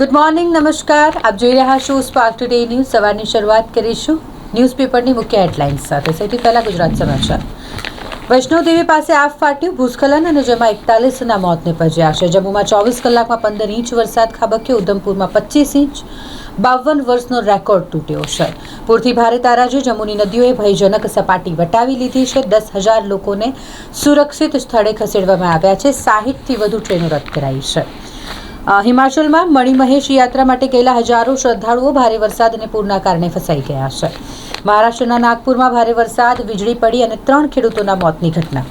Good morning નમસ્કાર. આપ જોઈ રહ્યા છો સ્પાર્ક ટુડે ન્યૂઝ સવારની શરૂઆત કરીશું. ન્યૂઝપેપરની મુખ્ય હેડલાઇન્સ સાથે. સૌથી પહેલા ગુજરાત સમાચાર. વૈષ્ણોદેવી પાસે આફ ફાટ્યું, ભૂસ્ખલન અને જેમાં એકતાલીસના મોત નિપજ્યા છે. જમ્મુમાં ચોવીસ કલાકમાં પંદર ઇંચ વરસાદ ખાબક્યો. ઉધમપુરમાં પચીસ ઇંચ, બાવન વર્ષનો રેકોર્ડ તૂટ્યો છે. પૂરથી ભારે તારાજી જમ્મુની નદીઓએ ભયજનક સપાટી વટાવી લીધી છે. દસ હજાર લોકોને સુરક્ષિત સ્થળે ખસેડવામાં આવ્યા છે. સાહીઠથી વધુ ટ્રેનો રદ કરાઈ છે. હિમાચલમાં મણિમહેશ યાત્રા માટે ગયેલા હજારો શ્રદ્ધાળુઓ ભારે વરસાદ અને પૂરના કારણે ફસાઈ ગયા છે. મહારાષ્ટ્રના નાગપુરમાં ભારે વરસાદ, વીજળી પડી અને ત્રણ ખેડૂતોના મોતની ઘટના.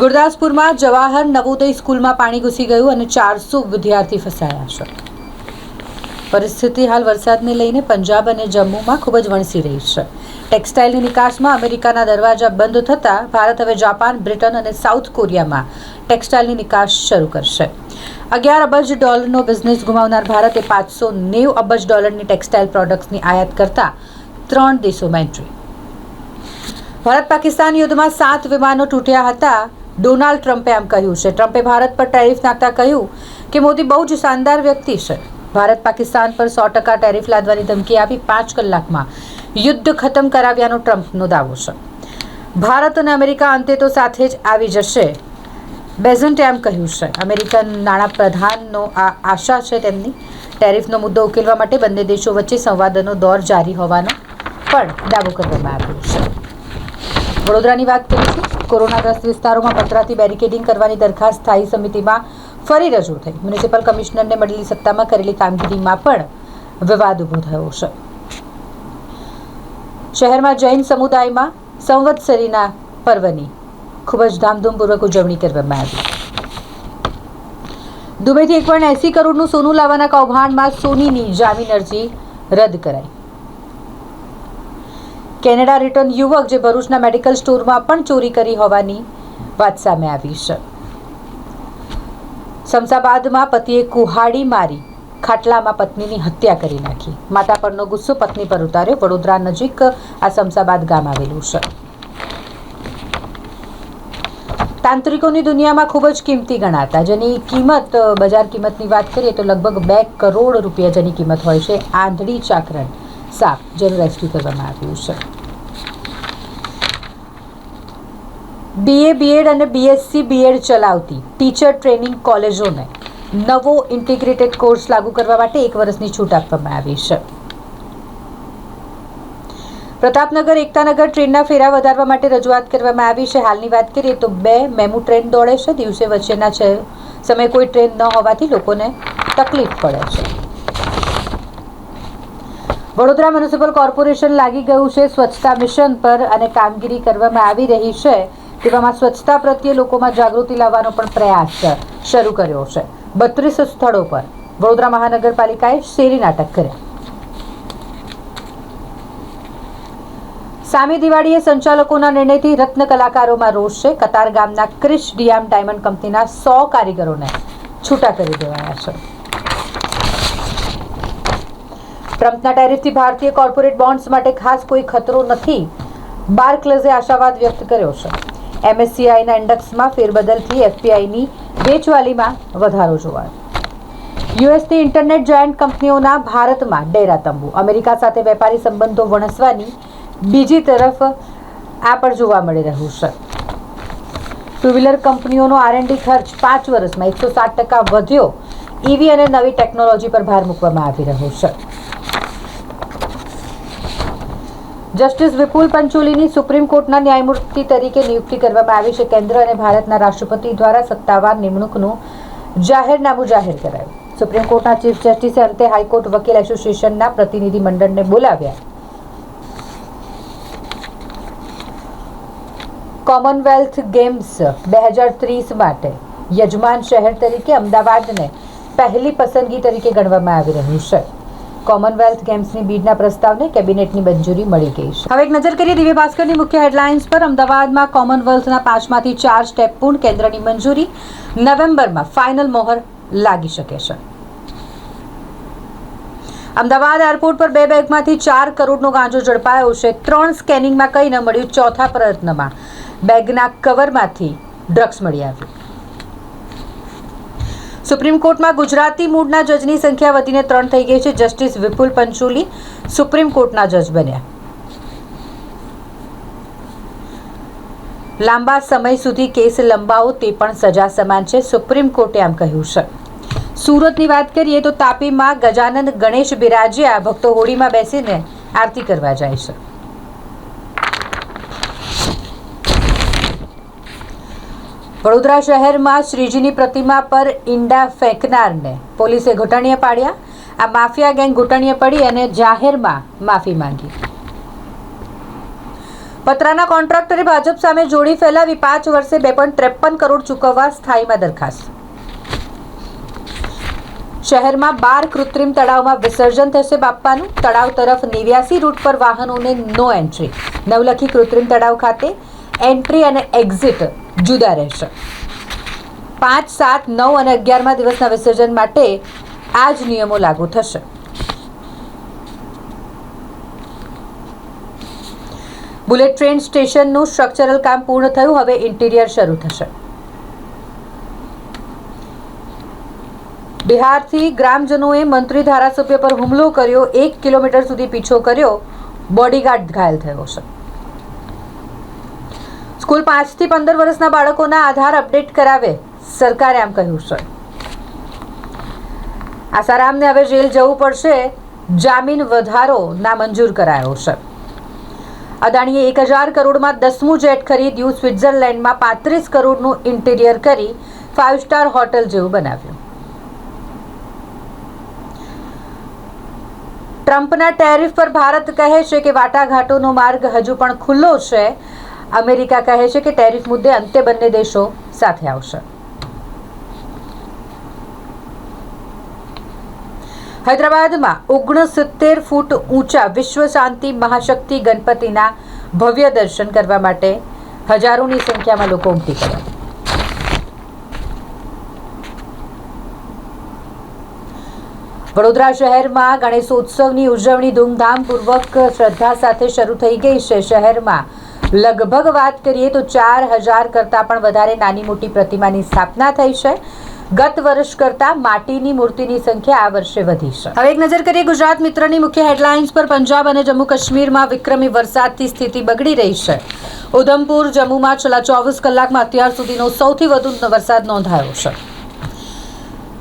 ગુરદાસપુરમાં જવાહર નવોદય સ્કૂલમાં પાણી ઘૂસી ગયું અને ચારસો વિદ્યાર્થી ફસાયા છે. પરિસ્થિતિ હાલ વરસાદને લઈને પંજાબ અને જમ્મુમાં ખૂબ જ વણસી રહી છે. ટેક્સટાઇલની નિકાસમાં અમેરિકાના દરવાજા બંધ થતાં ભારત, હવે જાપાન, બ્રિટન અને સાઉથ કોરિયામાં ટેક્સટાઇલની નિકાસ શરૂ કરશે. અગિયાર અબજ ડોલરનો બિઝનેસ ગુમાવનાર ભારતે પાંચસો નેવું અબજ ડોલરની ટેક્સટાઇલ પ્રોડક્ટ્સની આયાત કરતા ત્રણ દેશોમાં એન્ટ્રી ભારત પાકિસ્તાન યુદ્ધમાં સાત વિમાનો તૂટ્યા હતા. ડોનાલ્ડ ટ્રમ્પે આમ કહ્યું છે. ટ્રમ્પે ભારત પર ટેરિફ નાખતા કહ્યું કે મોદી બહુ જ શાનદાર વ્યક્તિ છે. ભારત પાકિસ્તાન પર સો ટકા ટેરિફ લાદવાની ધમકી આપી પાંચ કલાકમાં યુદ્ધ ખતમ કરાવ્યાનો ટ્રમ્પનો દાવો છે. ભારત અને અમેરિકા અંતે તો સાથે જ આવી જશે. બેઝન્ટે આમ કહ્યું છે. અમેરિકન નાણાપ્રધાનનો આ આશા છે તેમની. ટેરિફનો મુદ્દો ઉકેલવા માટે બંને દેશો વચ્ચે સંવાદનો દોર જારી હોવાનો પણ દાવો કરવામાં આવ્યો છે. વડોદરાની વાત કરીશું કોરોનાગ્રસ્ત વિસ્તારોમાં પતરાથી બેરિકેડિંગ કરવાની દરખાસ્ત સ્થાયી સમિતિમાં ફરી રજૂ થઈ. મ્યુનિસિપલ કમિશનરને મળેલી સત્તામાં કરેલી કામગીરીમાં પણ વિવાદ ઊભો થયો છે. શહેરમાં જૈન સમુદાયમાં સંવત્સરીના પર્વની ખૂબ જ ધામધૂમપૂર્વક ઉજવણી કરવામાં આવી. દુબઈથી એક પોઈન્ટ એસી કરોડનું સોનું લાવવાના કૌભાંડમાં સોનીની જામીન અરજી રદ કરાઈ. કેનેડા રિટર્ન યુવક જે ભરૂચના મેડિકલ સ્ટોરમાં પણ ચોરી કરી હોવાની વાત સામે આવી છે. શમશાબાદમાં પતિએ કુહાડી મારી ખાટલામાં પત્નીની હત્યા કરી નાખી. માતા પરનો ગુસ્સો પત્ની પર ઉતાર્યો. વડોદરા નજીક આ શમશાબાદ ગામ આવેલું છે. તાંત્રિકોની દુનિયામાં ખૂબ જ કિંમતી ગણાતા. જેની કિંમત બજાર કિંમતની વાત કરીએ તો લગભગ બે કરોડ રૂપિયા જેની કિંમત હોય છે. આંધળી ચાકરણ સાપ, જેનું રેસ્ક્યુ કરવામાં આવ્યું છે. બીએ બીએડ અને બીએસસી બીએડ ચલાવતી ટીચર ટ્રેનિંગ કોલેજોને નવો ઇન્ટિગ્રેટેડ કોર્સ લાગુ કરવા માટે એક વર્ષની છૂટ આપવામાં આવી છે. પ્રતાપનગર એકતાનગર ટ્રેનના ફેરા વધારવા માટે રજૂઆત કરવામાં આવી છે. હાલની વાત કરીએ તો બે મેમુ ટ્રેન દોડે છે. દિવસે વચ્ચેના છે સમય કોઈ ટ્રેન ન હોવાથી લોકોને તકલીફ પડે છે. વડોદરા મ્યુનિસિપલ કોર્પોરેશન લાગી ગયું છે. સ્વચ્છતા મિશન પર અને કામગીરી કરવામાં આવી રહી છે તેવામાં સ્વચ્છતા પ્રત્યે લોકોમાં જાગૃતિ લાવવાનો પણ પ્રયાસ શરૂ કર્યો છે. બત્રીસ સ્થળો પર વડોદરા મહાનગરપાલિકાએ શેરી નાટક કર્યા. સામી દિવાળીએ સંચાલકોના નિર્ણયથી રત્ન કલાકારોમાં રોષ છે. કતાર ગામના ક્રિશ ડિયામ ડાયમંડ કંપનીના સો કારીગરોને છૂટા કરી દેવાયા છે. ટ્રમ્પના ટેરિફથી ભારતીય કોર્પોરેટ બોન્ડ્સ માટે ખાસ કોઈ ખતરો નથી. બાર્કલેઝે આશાવાદ વ્યક્ત કર્યો છે. એમએસસીઆઈના ઇન્ડેક્સમાં ફેરબદલથી એફપીઆઈની વેચવાલીમાં વધારો જોવાયો યુએસની ઇન્ટરનેટ જાયન્ટ કંપનીઓના ભારતમાં ડેરા તંબુ. અમેરિકા સાથે વેપારી સંબંધો વણસવાની બીજી તરફ આ પણ જોવા મળી રહ્યું છે. ટુ વ્હીલર કંપનીઓનો આરએનડી ખર્ચ પાંચ વર્ષમાં એકસો સાત ટકા વધ્યો. ઈવી અને નવી ટેકનોલોજી પર ભાર મૂકવામાં આવી રહ્યો છે. જસ્ટિસ વિપુલ પંચોલીની સુપ્રીમ કોર્ટના ન્યાયમૂર્તિ તરીકે નિયુક્તિ કરવામાં આવી છે. કેન્દ્ર અને ભારતના રાષ્ટ્રપતિ દ્વારા સત્તાવાર નિમણૂકનું જાહેરનામું જાહેર કરાયું. સુપ્રીમ કોર્ટના ચીફ જસ્ટિસે અંતે હાઈકોર્ટ વકીલ એસોસિએશનના પ્રતિનિધિ મંડળને બોલાવ્યા. કોમનવેલ્થ ગેમ્સ બે હજાર ત્રીસ માટે યજમાન શહેર તરીકે અમદાવાદને પહેલી પસંદગી તરીકે ગણવામાં આવી રહ્યું છે. કોમનવેલ્થ ગેમ્સની બીડના પ્રસ્તાવને કેબિનેટની મંજૂરી મળી ગઈ છે. હવે એક નજર કરીએ દિવ્ય ભાસ્કરની મુખ્ય હેડલાઇન્સ પર. અમદાવાદમાં કોમનવેલ્થના પાંચમાંથી ચાર સ્ટેપ પૂર્ણ કેન્દ્રની મંજૂરી નવેમ્બરમાં ફાઇનલ મોહર લાગી શકે છે. અમદાવાદ એરપોર્ટ પર બે બેગમાંથી ચાર કરોડનો ગાંજો ઝડપાયો છે. ત્રણ સ્કેનિંગમાં કંઈ ન મળ્યું. ચોથા પ્રયત્નમાં બેગના કવરમાંથી ડ્રગ્સ મળી આવ્યું. સુપ્રીમ કોર્ટમાં ગુજરાતી મૂળના જજની સંખ્યા વધીને ત્રણ થઈ ગઈ છે. જસ્ટિસ વિપુલ પંચોલી સુપ્રીમ કોર્ટના જજ બન્યા. લાંબા સમય સુધી કેસ લંબાવો તે પણ સજા સમાન છે. સુપ્રીમ કોર્ટે આમ કહ્યું છે. સુરતની વાત કરીએ તો તાપીમાં ગજાનંદ ગણેશ બિરાજ્યા ભક્તો હોળીમાં બેસીને આરતી કરવા જાય છે. વડોદરા શહેરમાં શ્રીજીની પ્રતિમા પર ઈંડા ફેંકનારને પોલીસે ઘૂંટણીએ પાડ્યા. આ માફિયા ગેંગ ઘૂંટણીએ પડી અને જાહેરમાં માફી માંગી. પત્રાના કોન્ટ્રાક્ટરે ભાજપ સામે જોડી ફેલાવી પાંચ વર્ષે બે પોઈન્ટ ત્રેપન કરોડ ચૂકવવા સ્થાયીમાં દરખાસ્ત. શહેરમાં બાર કૃત્રિમ તળાવમાં વિસર્જન થશે બાપ્પાનું તળાવ તરફ નેવ્યાસી રૂટ પર વાહનોને નો એન્ટ્રી. નવલખી કૃત્રિમ તળાવ ખાતે એન્ટ્રી અને એક્ઝિટ જુદા રહેશે. પાંચ, સાત, નવ અને અગિયારમા દિવસના વિસર્જન માટે આ જ નિયમો લાગુ થશે. બુલેટ ટ્રેન સ્ટેશનનું સ્ટ્રક્ચરલ કામ પૂર્ણ થયું, હવે ઇન્ટિરિયર શરૂ થશે. બિહારથી ગ્રામજનોએ મંત્રી ધારાસભ્ય પર હુમલો કર્યો, એક કિલોમીટર સુધી પીછો કર્યો બોડીગાર્ડ ઘાયલ થયો છે. સ્કૂલ પાંચથી પંદર વર્ષના બાળકોના આધાર અપડેટ કરાવે, સરકારે આમ કહ્યું છે. આસારામને હવે જેલ જવું પડશે, જામીન વધારો નામંજૂર કરાયો છે. અદાણીએ એક હજાર કરોડમાં દસમું જેટ ખરીદ્યું, સ્વિટ્ઝરલેન્ડમાં પાંત્રીસ કરોડનું ઇન્ટિરિયર કરી ફાઇવ સ્ટાર હોટલ જેવું બનાવ્યું. ટ્રમ્પના ટેરિફ પર ભારત કહે છે કે વાટાઘાટોનો માર્ગ હજુ પણ ખુલ્લો છે. અમેરિકા કહે છે કે ટેરિફ મુદ્દે અંતે બંને દેશો સાથે આવશે. હૈદરાબાદમાં ઓગણસિત્તેર ફૂટ ઊંચા વિશ્વ શાંતિ મહાશક્તિ ગણપતિના ભવ્ય દર્શન કરવા માટે હજારોની સંખ્યામાં લોકો ઉમટી પડ્યા. વડોદરા શહેરમાં ગણેશોત્સવની ઉજવણી ધૂમધામપૂર્વક શ્રદ્ધા સાથે શરૂ થઈ ગઈ છે. શહેરમાં લગભગ વાત કરીએ તો ચાર હજાર કરતાં પણ વધારે નાની મોટી પ્રતિમાની સ્થાપના થઈ છે. ગત વર્ષ કરતાં માટીની મૂર્તિની સંખ્યા આ વર્ષે વધી છે. હવે એક નજર કરીએ ગુજરાત મિત્રની મુખ્ય હેડલાઇન્સ પર. પંજાબ અને જમ્મુ કાશ્મીરમાં વિક્રમી વરસાદથી સ્થિતિ બગડી રહી છે. ઉધમપુર, જમ્મુમાં છેલ્લા ચોવીસ કલાકમાં અત્યાર સુધીનો સૌથી વધુ વરસાદ નોંધાયો છે.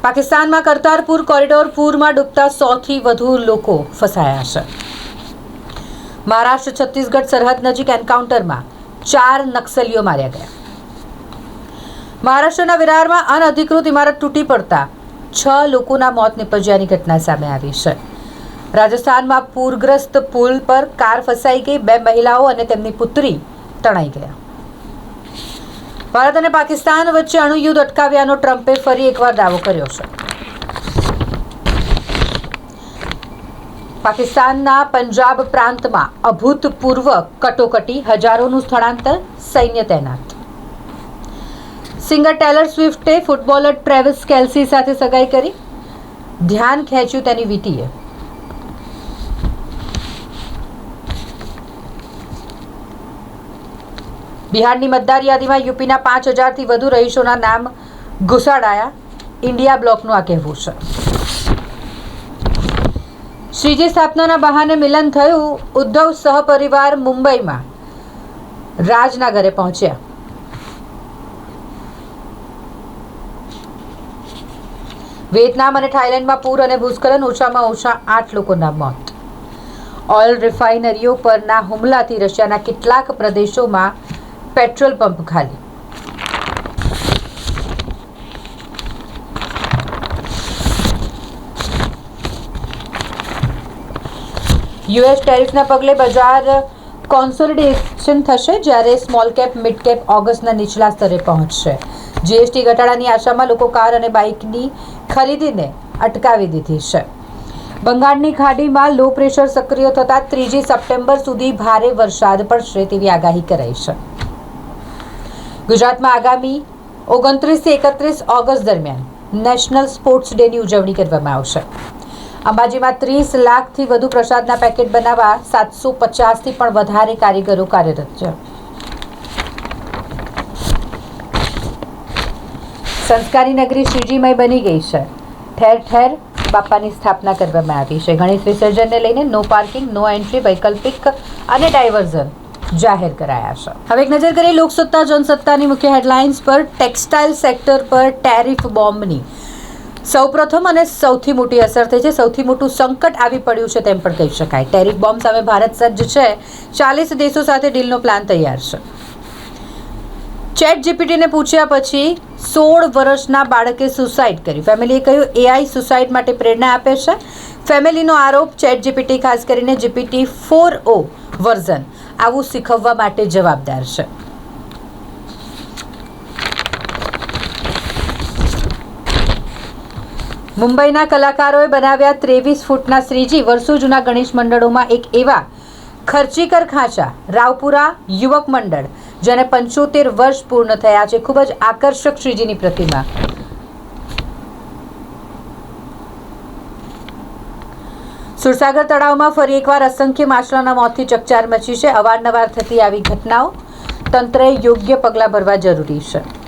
પાકિસ્તાનમાં કરતારપુર કોરિડોર પૂરમાં ડૂબતા સોથી વધુ લોકો ફસાયા છે. મહારાષ્ટ્ર, છત્તીસગઢ સરહદ નજીક એન્કાઉન્ટરમાં ચાર નક્સલીઓ માર્યા ગયા. મહારાષ્ટ્રના વિરારમાં અનઅધિકૃત ઇમારત તૂટી પડતા છ લોકોના મોત નિપજ્યાની ઘટના સામે આવી છે. રાજસ્થાનમાં પૂરગ્રસ્ત પુલ પર કાર ફસાઈ ગઈ, બે મહિલાઓ અને તેમની પુત્રી તણાઈ ગયા. ભારત અને પાકિસ્તાન વચ્ચે અણુયુદ્ધ અટકાવ્યાનો ટ્રમ્પે ફરી એકવાર દાવો કર્યો છે. પાકિસ્તાનના પંજાબ પ્રાંતમાં અભૂતપૂર્વ કટોકટી, હજારોનું સ્થળાંતર, સૈન્ય તૈનાત. સિંગર ટેલર સ્વિફ્ટે ફૂટબોલર ટ્રેવિસ કેલ્સી સાથે સગાઈ કરી. ધ્યાન ખેંચ્યું તેની વીટીએ. બિહારની મતદાર યાદીમાં યુપીના પાંચ હજારથી વધુ રહીશોના નામ ઘુસાડાયા. ઇન્ડિયા બ્લોકનું આ કહેવું છે. શ્રીજી સ્થાપનાના બહાને મિલન થયું ઉદ્ધવ સહપરિવાર મુંબઈમાં. રાજના ઘરે પહોંચ્યા. વિયેતનામ અને થાઇલેન્ડમાં પૂર અને ભૂસ્ખલન ઓછામાં ઓછા આઠ લોકોના મોત. ઓઇલ રિફાઇનરીઓ પરના હુમલાથી રશિયાના કેટલાક પ્રદેશોમાં પેટ્રોલ પંપ ખાલી. યુએસ ટેરિફના પગલે બજાર કોન્સોલિડેશન થશે જ્યારે સ્મોલ કેપ, મિડ કેપ ઓગસ્ટના નીચલા સ્તરે પહોંચશે. જીએસટી ઘટાડાની આશામાં લોકો કાર અને બાઇકની ખરીદીને અટકાવી દીધી છે. બંગાળની ખાડીમાં લો પ્રેશર સક્રિય થતાં ત્રીજી સપ્ટેમ્બર સુધી ભારે વરસાદ પડશે તેવી આગાહી કરાઈ છે. ગુજરાતમાં આગામી ઓગણત્રીસથી એકત્રીસ ઓગસ્ટ દરમિયાન નેશનલ સ્પોર્ટ્સ ડેની ઉજવણી કરવામાં આવશે. અંબાજીમાં ત્રીસ લાખથી વધુ પ્રસાદના પેકેટ બનાવવા સાતસો પચાસથી પણ વધારે કારીગરો કાર્યરત છે. સંસ્કારી નગરી શ્રીજીમય બની ગઈ છે. ઠેર ઠેર બાપાની સ્થાપના કરવામાં આવી છે. ગણેશ વિસર્જનને લઈને નો પાર્કિંગ, નો એન્ટ્રી, વૈકલ્પિક અને ડાયવર્ઝન જાહેર કરાયા છે. હવે એક નજર કરીએ લોકસત્તા, જનસત્તાની મુખ્ય હેડલાઇન્સ પર ટેક્સટાઇલ સેક્ટર પર ટેરિફ બોમ્બની સૌપ્રથમ અને સૌથી મોટી અસર થઈ છે. સૌથી મોટું સંકટ આવી પડ્યું છે તેમ પણ કહી શકાય. ટેરિફ બોમ્બ સામે ભારત સજ્જ છે. ચાલીસ દેશો સાથે ડીલનો પ્લાન તૈયાર છે. ચેટ જીપીટીને પૂછ્યા પછી સોળ વર્ષના બાળકે સુસાઇડ કર્યું ફેમિલીએ કહ્યું, એઆઈ સુસાઇડ માટે પ્રેરણા આપે છે. ફેમિલીનો આરોપ ચેટ જીપીટી ખાસ કરીને જીપીટી ફોર ઓ વર્ઝન. આવું શીખવવા માટે જવાબદાર છે. મુંબઈના કલાકારોએ બનાવ્યા ત્રેવીસ ફૂટના શ્રીજી વર્ષો જૂના ગણેશ મંડળોમાં એક એવા ખર્ચીકર ખાંચા, રાવપુરા યુવક મંડળ, જેને પંચોતેર વર્ષ પૂર્ણ થયા છે. ખૂબ જ આકર્ષક શ્રીજીની પ્રતિમા. સુરસાગર તળાવમાં ફરી એકવાર અસંખ્ય માછલાના મોતથી ચકચાર મચી છે. અવારનવાર થતી આવી ઘટનાઓ તંત્રએ યોગ્ય પગલાં ભરવા જરૂરી છે.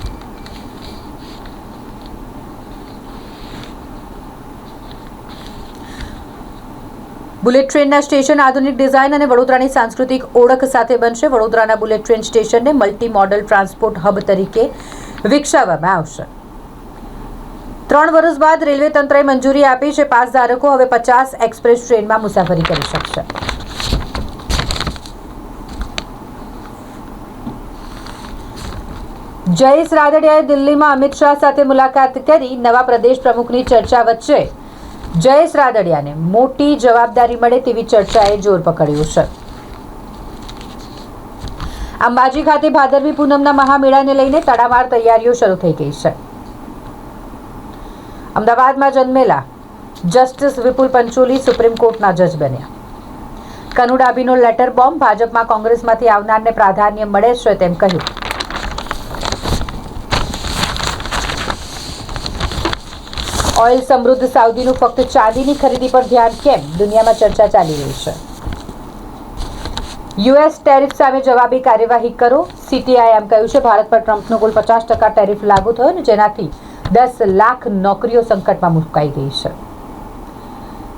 બુલેટ ટ્રેનના સ્ટેશન આધુનિક ડિઝાઇન અને વડોદરાની સાંસ્કૃતિક ઓળખ સાથે બનશે. વડોદરાના બુલેટ ટ્રેન સ્ટેશનને મલ્ટી મોડલ ટ્રાન્સપોર્ટ હબ તરીકે વિકસાવવામાં આવશે. ત્રણ વર્ષ બાદ રેલવે તંત્રએ મંજૂરી આપી છે. પાસ ધારકો હવે પચાસ એક્સપ્રેસ ટ્રેનમાં મુસાફરી કરી શકશે. જયેશ રાદડિયાએ દિલ્હીમાં અમિત શાહ સાથે મુલાકાત કરી. નવા પ્રદેશ પ્રમુખની ચર્ચા વચ્ચે જયેશ રાદડિયાને મોટી જવાબદારી મળે તેવી ચર્ચાએ જોર પકડ્યું છે. અંબાજી ખાતે ભાદરવી પૂનમના મહામેળાને લઈને તડામાર તૈયારીઓ શરૂ થઈ ગઈ છે. અમદાવાદમાં જન્મેલા જસ્ટિસ વિપુલ પંચોલી સુપ્રીમ કોર્ટના જજ બન્યા. કનુ ડાબીનો લેટર બોમ્બ ભાજપમાં કોંગ્રેસમાંથી આવનારને પ્રાધાન્ય મળે છે તેમ કહ્યું. ઓઇલ સમૃદ્ધ સાઉદીનું ફક્ત ચાંદીની ખરીદી પર ધ્યાન કેમ? દુનિયામાં ચર્ચા ચાલી રહી છે. યુએસ ટેરિફ સામે જવાબી કાર્યવાહી કરો. સીટીઆઈ એમ કહ્યું છે, ભારત પર ટ્રમ્પનો કુલ પચાસ ટકા ટેરિફ લાગુ થયો ને જેનાથી દસ લાખ નોકરીઓ સંકટમાં મુકાઈ ગઈ છે.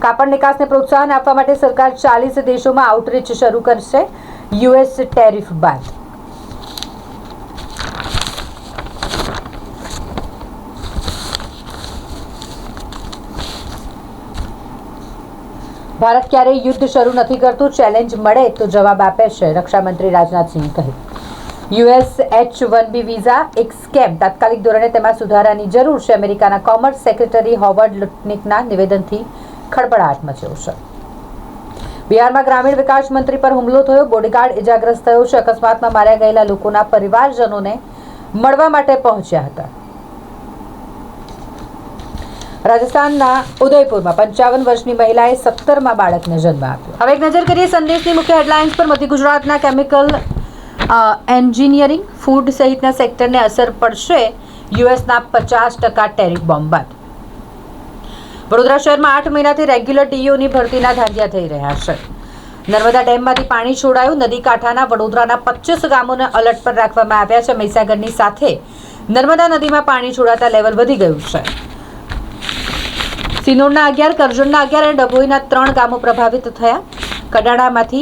કાપડ નિકાસને પ્રોત્સાહન આપવા માટે સરકાર ચાલીસ દેશોમાં આઉટરીચ શરૂ કરશે. યુએસ ટેરિફ બાદ ભારત ક્યારેય યુદ્ધ શરૂ નથી કરતું ચેલેન્જ મળે તો જવાબ આપે છે, રક્ષામંત્રી રાજનાથસિંહે કહ્યું US H one B visa, એક સ્કેમ. તાત્કાલિક ધોરણે તેમાં સુધારાની જરૂર છે. અમેરિકાના કોમર્સ સેક્રેટરી હોવર્ડ લુટનિકના નિવેદનથી ખળબળાટ મચ્યો છે. બિહારમાં ગ્રામીણ વિકાસ મંત્રી પર હુમલો થયો. બોડીગાર્ડ ઇજાગ્રસ્ત થયો છે. અકસ્માતમાં માર્યા ગયેલા લોકોના પરિવારજનોને મળવા માટે પહોંચ્યા હતા. રાજસ્થાનના ઉદયપુરમાં પંચાવન વર્ષની મહિલાએ સત્તરમાં બાળકને જન્મ આપ્યો. હવે એક નજર કરીએ સંદેશની મુખ્ય હેડલાઇન્સ પર. મધ્ય ગુજરાતના કેમિકલ એન્જિનિયરિંગ, ફૂડ સહિતના સેક્ટરને અસર પડશે યુએસના પચાસ ટકા ટેરિફ બોમ્બ બાદ. વડોદરા શહેરમાં આઠ મહિનાથી રેગ્યુલર ટીઓની ભરતીના ધાંધિયા થઈ રહ્યા છે. નર્મદા ડેમમાંથી પાણી છોડાયું. નદી કાંઠાના વડોદરાના પચીસ ગામોને અલર્ટ પર રાખવામાં આવ્યા છે. મહીસાગરની સાથે નર્મદા નદીમાં પાણી છોડાતા લેવલ વધી ગયું છે. સિનોરના અગિયાર, કરજણના અગિયાર અને ડભોઈના ત્રણ ગામો પ્રભાવિત થયા. કડાણામાંથી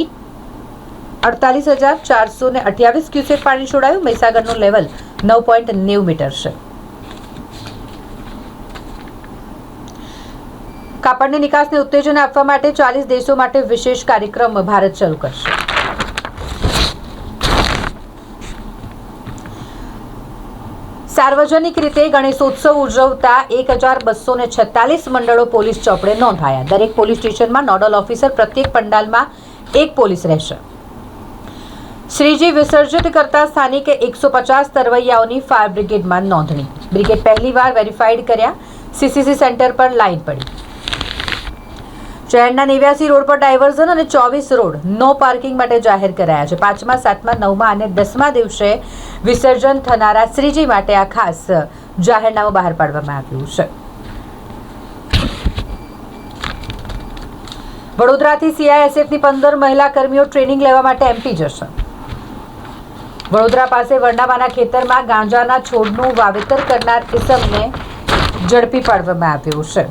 અડતાલીસ હજાર ચારસો ને અઠ્યાવીસ ક્યુસેક પાણી છોડાયું. મહીસાગરનું લેવલ નવ પોઈન્ટ નેવું મીટર છે. કાપડની નિકાસને ઉત્તેજન આપવા માટે ચાલીસ દેશો માટે વિશેષ કાર્યક્રમ ભારત શરૂ કરશે. સાર્વજનિક રીતે ગણેશોત્સવ ઉજવતા એક હજાર બસો ને છેતાલીસ મંડળો પોલીસ ચોપડે નોંધાયા. દરેક પોલીસ સ્ટેશનમાં નોડલ ઓફિસર પ્રત્યેક પંડાલમાં એક પોલીસ રહેશે. શ્રીજી વિસર્જિત કરતા સ્થાનિક એકસો પચાસ તરવૈયાઓની ફાયર બ્રિગેડમાં નોંધણી. બ્રિગેડ પહેલીવાર વેરીફાઈડ કર્યા. સીસીસી સેન્ટર પર લાઈન પડી. શહેરના નેવ્યાસી રોડ પર ડાયવર્ઝન અને ચોવીસ રોડ નો પાર્કિંગ માટે જાહેર કરાયા છે. પાંચમા, સાતમા, નવમા અને દસમા દિવસે વિસર્જન થનારા શ્રીજી માટે આ ખાસ જાહેરનામું બહાર પાડવામાં આવ્યું છે. વડોદરાથી સીઆઈએસએફની પંદર મહિલા કર્મીઓ ટ્રેનિંગ લેવા માટે એમપી જશે. વડોદરા પાસે વરનામાના ખેતરમાં ગાંજાના છોડનું વાવેતર કરનાર ઇસમને ઝડપી પાડવામાં આવ્યું છે.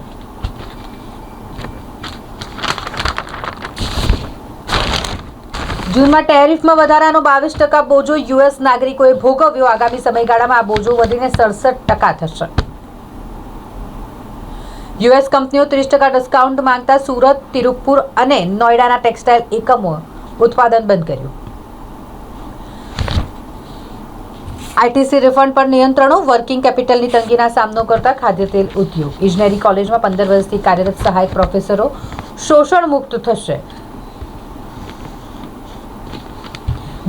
જૂનમાં ટેરિફમાં વધારાનો બાવીસ ટકા બોજો યુએસ નાગરિકોએ ભોગવ્યો. આગામી સમયગાળામાં આ બોજો વધીને સડસઠ ટકા થશે. યુએસ કંપનીઓ ત્રીસ ટકા ડિસ્કાઉન્ટ માંગતા સુરત તિરુપુર અને નોઈડાના ટેક્સટાઇલ એકમો ઉત્પાદન બંધ કર્યું. આઈટીસી રિફંડ પર નિયંત્રણો. વર્કિંગ કેપિટલની તંગીના સામનો કરતા ખાદ્ય તેલ ઉદ્યોગ. ઇજનેરી કોલેજમાં પંદર વર્ષથી કાર્યરત સહાયક પ્રોફેસરો શોષણ મુક્ત થશે.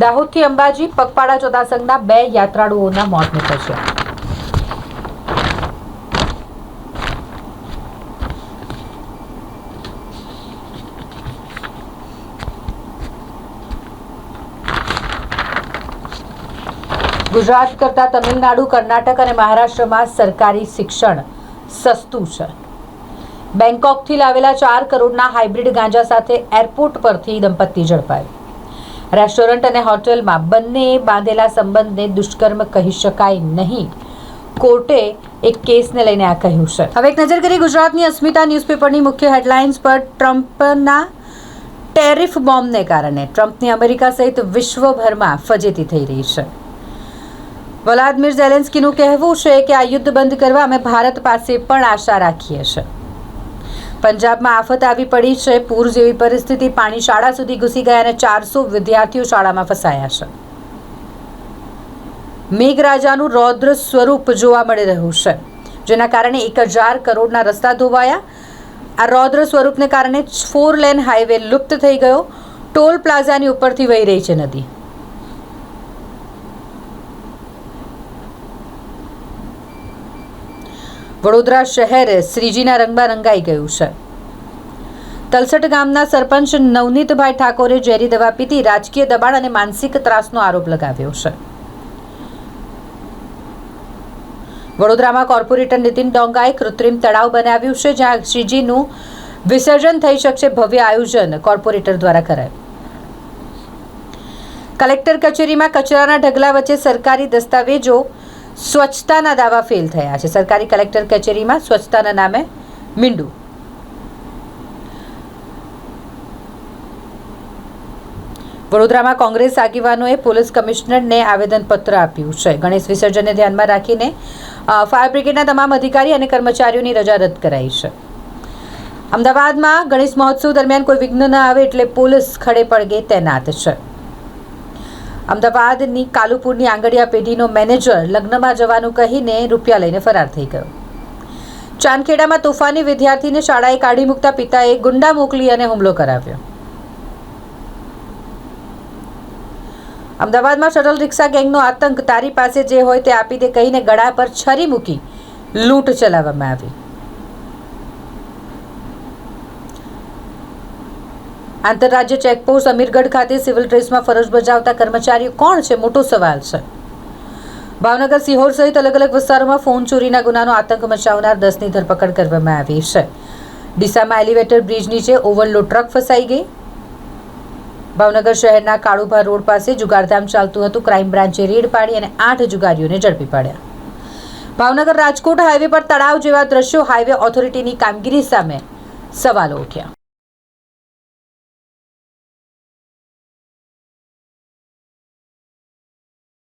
દાહોદથી અંબાજી પગપાળા ચોથા સંઘના બે યાત્રાળુઓના મોત નીપજ્યા. ગુજરાત કરતાં તમિલનાડુ, કર્ણાટક અને મહારાષ્ટ્રમાં સરકારી શિક્ષણ સસ્તું છે. બેંકોકથી લાવેલા ચાર કરોડના હાઇબ્રિડ ગાંજા સાથે એરપોર્ટ પરથી દંપતી ઝડપાયું રેસ્ટોરન્ટ અને હોટેલમાં બંને બાંધેલા સંબંધને દુષ્કર્મ કહી શકાય નહીં. કોર્ટે એક કેસને લઈને આ કહ્યું છે. હવે એક નજર કરી ગુજરાતની અસ્મિતા ન્યૂઝપેપરની મુખ્ય હેડલાઇન્સ પર ટ્રમ્પના ટેરિફ બોમ્બને કારણે ટ્રમ્પની અમેરિકા સહિત વિશ્વભરમાં ફજેતી થઈ રહી છે. વલાદમીર ઝેલેન્સ્કીનું કહેવું છે કે આ યુદ્ધ બંધ કરવા અમે ભારત પાસે પણ આશા રાખીએ છીએ. પંજાબમાં આફત આવી પડી છે. પૂર જેવી પરિસ્થિતિ પાણી શાળા સુધી ઘૂસી ગયા અને ચારસો વિદ્યાર્થીઓ શાળામાં ફસાયા છે. મેઘરાજાનું રૌદ્ર સ્વરૂપ જોવા મળી રહ્યું છે, જેના કારણે એક હજાર કરોડના રસ્તા ધોવાયા. આ રૌદ્ર સ્વરૂપને કારણે ફોર લેન હાઈવે લુપ્ત થઈ ગયો. ટોલ પ્લાઝાની ઉપરથી વહી રહી છે નદી. વડોદરા શહેર શ્રીજીના રંગમાં રંગાઈ ગયું છે. તલસટ ગામના સરપંચ નવનીતભાઈ ઠાકોરે ઝેરી દવા પીતી રાજકીય દબાણ અને માનસિક ત્રાસનો આરોપ લગાવ્યો છે. વડોદરામાં કોર્પોરેટર નીતિન ડોંગાએ કૃત્રિમ તળાવ બનાવ્યું છે, જ્યાં શ્રીજીનું વિસર્જન થઈ શકશે ભવ્ય આયોજન કોર્પોરેટર દ્વારા કરાયું. કલેક્ટર કચેરીમાં કચરાના ઢગલા વચ્ચે સરકારી દસ્તાવેજો સ્વચ્છતાના દાવા ફેલ થયા છે. સરકારી કલેક્ટર કચેરીમાં સ્વચ્છતાના નામે મીંડું. વડોદરામાં કોંગ્રેસ આગેવાનોએ પોલીસ કમિશનરને આવેદનપત્ર આપ્યું છે. ગણેશ વિસર્જનને ધ્યાનમાં રાખીને ફાયર બ્રિગેડના તમામ અધિકારી અને કર્મચારીઓની રજા રદ કરાઈ છે. અમદાવાદમાં ગણેશ મહોત્સવ દરમિયાન કોઈ વિઘ્ન ન આવે એટલે પોલીસ ખડે પડગે તૈનાત છે. અમદાવાદની કાલુપુરની આંગડિયા પેઢીનો મેનેજર લગ્નમાં જવાનું કહીને રૂપિયા લઈને ફરાર થઈ ગયો. ચાંદખેડામાં તોફાની વિદ્યાર્થીને શાળાએ કાઢી મૂકતા પિતાએ ગુંડા મોકલી અને હુમલો કરાવ્યો. અમદાવાદમાં શટલ રિક્ષા ગેંગનો આતંક, તારી પાસે જે હોય તે આપી દે કહીને ગળા પર છરી મૂકી લૂંટ ચલાવવામાં આવી. આંતરરાજ્ય ચેકપોસ્ટ અમીરગઢ ખાતે સિવિલ ડ્રેસમાં ફરજ બજાવતા કર્મચારીઓ કોણ છે? મોટો સવાલ છે. ભાવનગર, સિહોર સહિત અલગ અલગ વિસ્તારોમાં ફોન ચોરીના ગુનાનો આતંક મચાવનાર દસની ધરપકડ કરવામાં આવી છે. ડીસામાં એલિવેટર બ્રિજ નીચે ઓવરલોડ ટ્રક ફસાઈ ગઈ. ભાવનગર શહેરના કાળુભા રોડ પાસે જુગારધામ ચાલતું હતું. ક્રાઇમ બ્રાન્ચે રેડ પાડી અને આઠ જુગારીઓને ઝડપી પાડ્યા. ભાવનગર રાજકોટ હાઈવે પર તળાવ જેવા દ્રશ્યો હાઈવે ઓથોરિટીની કામગીરી સામે સવાલો ઉઠ્યા.